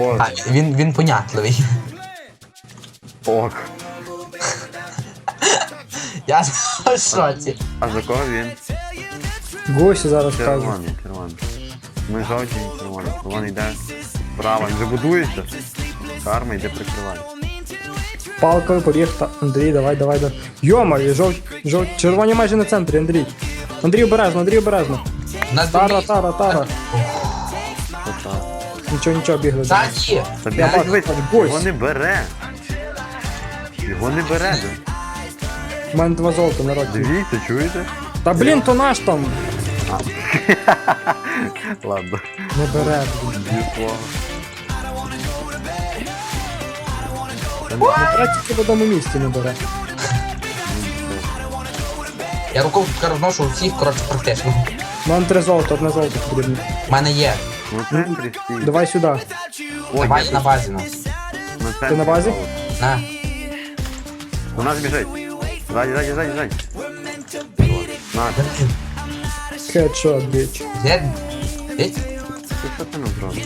Ок. А, він, він понятливий. Ок. Я в шоці. А за кого він? Госі зараз кажуть. Червоний. Ми жовті, червоний. Червоний йде справа, він вже будується. Карма йде прикриває. Палкою побіг та. Андрій, давай, давай, давай. Йома, жов... жов... червоні майже на центрі, Андрій. Андрій обережно, Андрій обережно. Тара, тара, тара. Нічого, нічого, бігли. Та Я блядь, бачу, дивись, його не бере. Його не бере. У мене два золота на роті. Дивіться, чуєте? Та блін, то наш там. Ладно. Не бере. блін. Дві. Не бере тільки в одному місці не бере. Я рукою тут розношу всіх, коротше, практично. У мене три золота, одне золото потрібно. У мене є. Ну центрі стій. Давай сюди. О, Давай на базі нас. На центрі Ти на базі? золото. На. До нас біжить. Ззаді, ззаді, ззаді, ззаді. На, ти Хедшот, біч. Де? Де? що ти нам зробиш?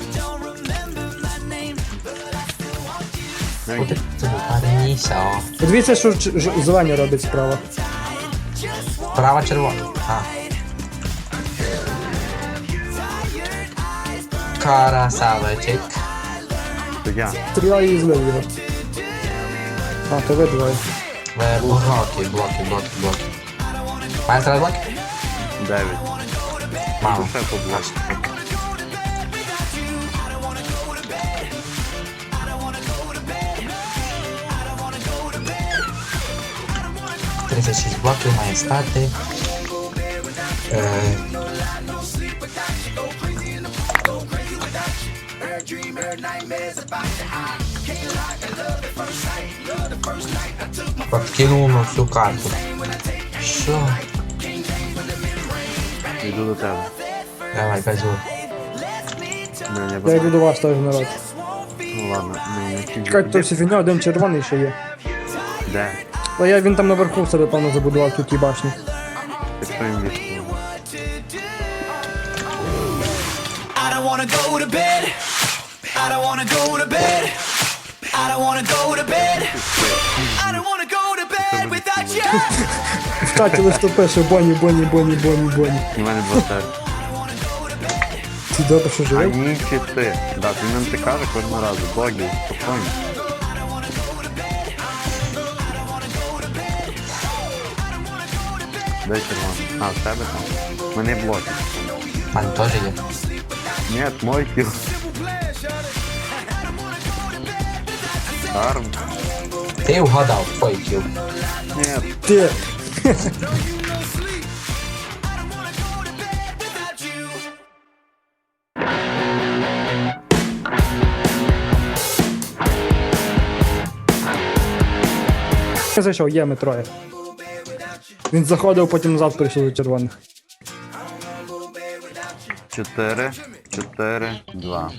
Куди ти повернися? Подивіться, що ж- ж- зелені робить справа. Права червона. А. Красавчик. То я. Стріляє і злив його. А, то ви двоє. Е, Блоки, блоки, блоки, блоки. Маєш зараз блоки? Дев'ять. Мало. Ще по блоку. — 36 блоків має стати. Е, Подкинув на всю карту. Що? Йду до тебе. Давай, газуй. Мене Я не йду до вас теж народ. Ну ладно, не, не кінь. Чекайте, то всі фігня, один червоний ще є. Де? А я він там наверху в себе, певно, забудував тут ті башні. Якщо їм відповідь. I don't wanna go to bed. I don't wanna go to bed. I don't wanna go to bed. I don't wanna go to bed without you. В чаті листо пише Бонні, Бонні, Бонні, Бонні, Бонні. У мене два серця. Ти добре, що А ні, чи ти. Да, він нам це каже кожного разу. Боги, спокійно. Де червоний? А, в тебе там. Мене блоки. Мене теж є. Ні, мой кіл. Карм. Ти вгадав, твій кіл. Ні, Ти. Зайшов, є ми троє. Він заходив, потім назад прийшов до червоних. чотири, чотири, два.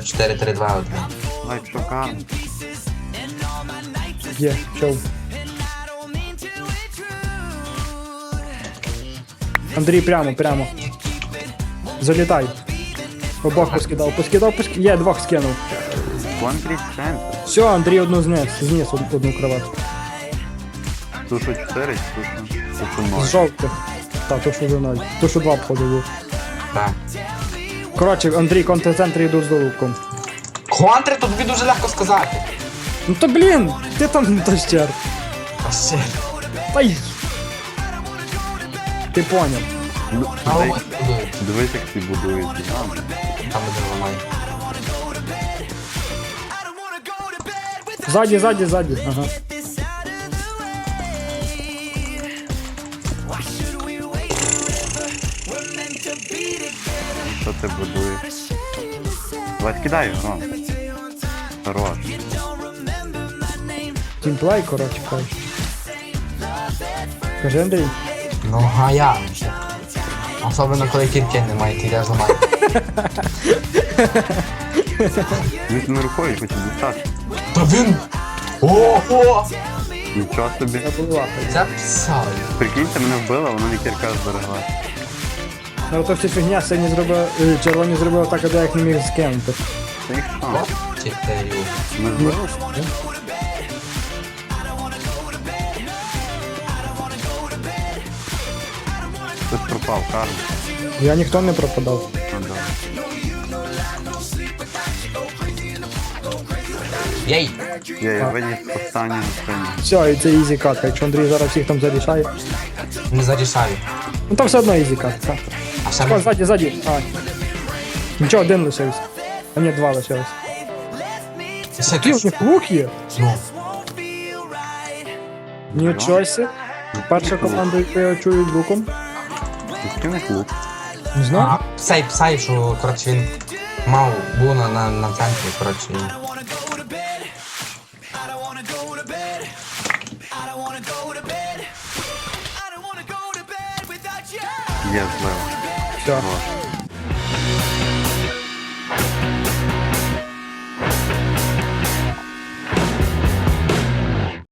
4, 4, 3, 2, 1. Ай, що? Є, чов. Андрій, прямо, прямо. Залітай. Обох поскидав, поскидав, поскидав. Є, двох скинув. Контрі центр. Все, Андрій одну зніс, зніс од- одну кровать. Тушу чотири, тушу, тушу ноль. З жовтих. Та, то що вже ноль. То що два входу був. Так. Коротше, Андрій, контрцентр йдуть з долуком. Контри тут тобі дуже легко сказати. Ну то блін, ти там то щер. А ще. Та й. Ти поняв. А ось будують. Дивись, як ці будують. Ладно. Там один ламає. Ззаді, ззаді, ззаді. Ага. Ти будуєш? Давай скидай його, Хорош. Тімплей, коротше, кажеш. Кажи, Андрій. Ну, а я. Особливо, коли кірки немає, ти йдеш ламати. Він рукою хоче дістати. Та він. Ого! Нічого собі. Я була. Записав. Прикиньте, мене вбила, вона не кірка зберегла. Ну то вся фігня сині зробив, е, червоні зробили так, а я не міг скинути. Вбили? Пропав, карма. Я ніхто не пропадав. Ну, да. Єй! Я виніс останню спину. Все, і це ізі катка. Якщо Андрій зараз всіх там зарішає. Не зарішаю. Ну там все одно ізі катка. О, ззаді, ззаді. А. Нічого, один лишився. А ні, два лишилось. Який у них лук є? Ну, Нічого сі. Перша команда, яку я чую луком. Який у них лук? Не знаю. а цей псай, що, коротше, він мав, був на, на, на центрі, коротше. і- I Stop.